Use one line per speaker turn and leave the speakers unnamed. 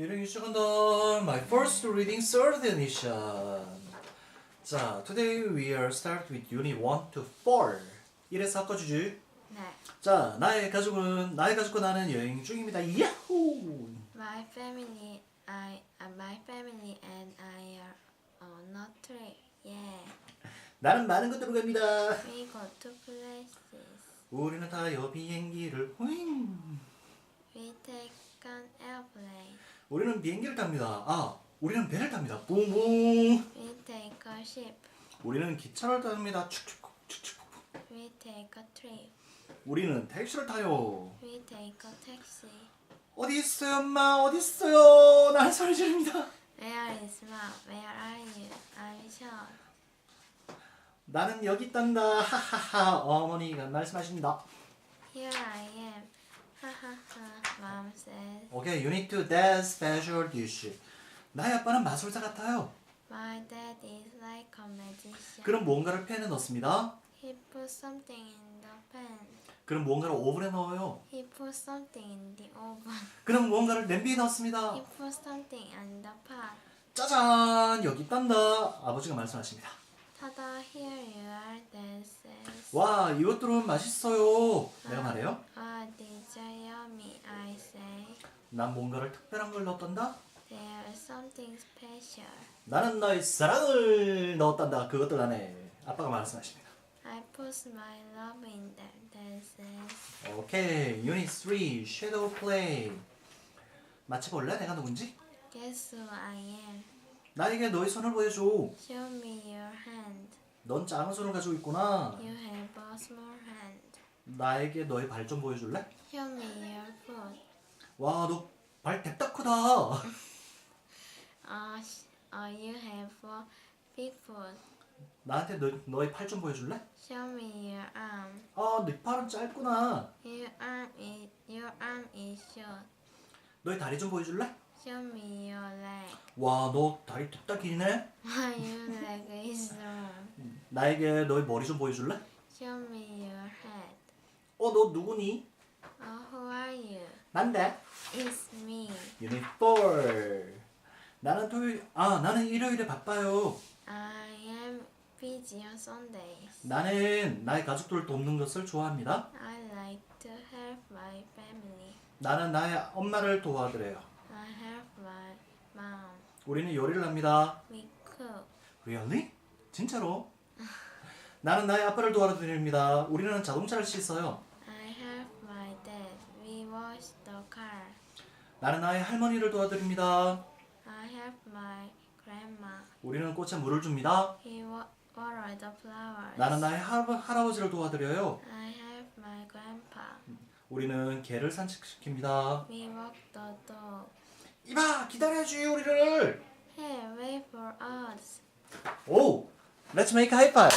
Reading second my first reading third edition. 자, today we are start with unit 1 to 4. 1에서 바꿔주지.
네.
자, 나의 가족은 나의 가족과 나는 여행 중입니다. 야호!
My family, I, uh, my family and I are on a trip. Yeah.
나는 많은 곳으로 갑니다.
We go to places.
우리는 타요 비행기를. 윙.
We take an airplane.
우리는 비행기를 탑니다. 아, 우리는 배를 탑니다. 붕붕.
We take a ship.
우리는 기차를 탑니다. 축축 축축.
We take a trip.
우리는 택시를 타요.
We take a taxi.
어디 있어요, 엄마? 어디 있어요? 나는 소리 지릅니다.
Where is mom? Where are you? I'm Sean.
나는 여기 있단다. 하하하. 어머니가 말씀하십니다.
Here I am. Says.
오케이, 유닛 2 That Special Dish. 나의 아빠는 마술사 같아요.
My dad is like a magician.
그럼 무언가를 팬에 넣습니다.
He put something in the pan.
그럼 무언가를 오븐에 넣어요.
He put something in the oven.
그럼 무언가를 냄비에 넣습니다.
He put something in the pot.
짜잔, 여기 있단다. 아버지가 말씀하십니다.
Tada, here you are, dad says.
와, 이것들은 맛있어요. 내가 말해요. 난 뭔가를 특별한 걸 넣었단다.
There is something special.
나는 너의 사랑을 넣었단다. 그것들 안에 아빠가 말씀하십니다.
I put my love in them, dad says.
오케이, 유닛 3 Shadow Play. 맞춰볼래? 내가 누군지?
Guess who I am?
나에게 너의 손을 보여줘.
Show me your hand.
넌 작은 손을 가지고 있구나.
You have a small hand.
나에게 너의 발 좀 보여줄래?
Show me your.
와, 너발 대딱 크다.
Uh, sh- uh, you have a big foot.
나한테 너, 너의 팔 좀 보여줄래?
Show me your arm.
아, 네 팔은 짧구나.
Your arm is your arm is short.
너의 다리 좀 보여줄래?
Show me your leg.
와, 너 다리 대딱 길네.
your leg is long.
나에게 너의 머리 좀 보여줄래?
Show me your head.
어, 너 누구니?
Oh, who are you?
난데.
It's me.
유닛 4. 나는 토요일, 아, 나는 일요일에 바빠요.
I am busy on Sundays.
나는 나의 가족들을 돕는 것을 좋아합니다.
I like to help my family.
나는 나의 엄마를 도와드려요.
I help my mom.
우리는 요리를 합니다.
We cook.
Really? 진짜로? 나는 나의 아빠를 도와드립니다. 우리는 자동차를 씻어요.
I help my dad. We wash the car.
나는 나의 할머니를 도와드립니다.
I help my grandma.
우리는 꽃에 물을 줍니다.
He wa- water the flowers.
나는 나의 할, 할아버지를 도와드려요.
I help my grandpa.
우리는 개를 산책시킵니다.
We walk the dog.
이봐, 기다려야지 우리를.
Hey, wait for us.
오, let's make high five.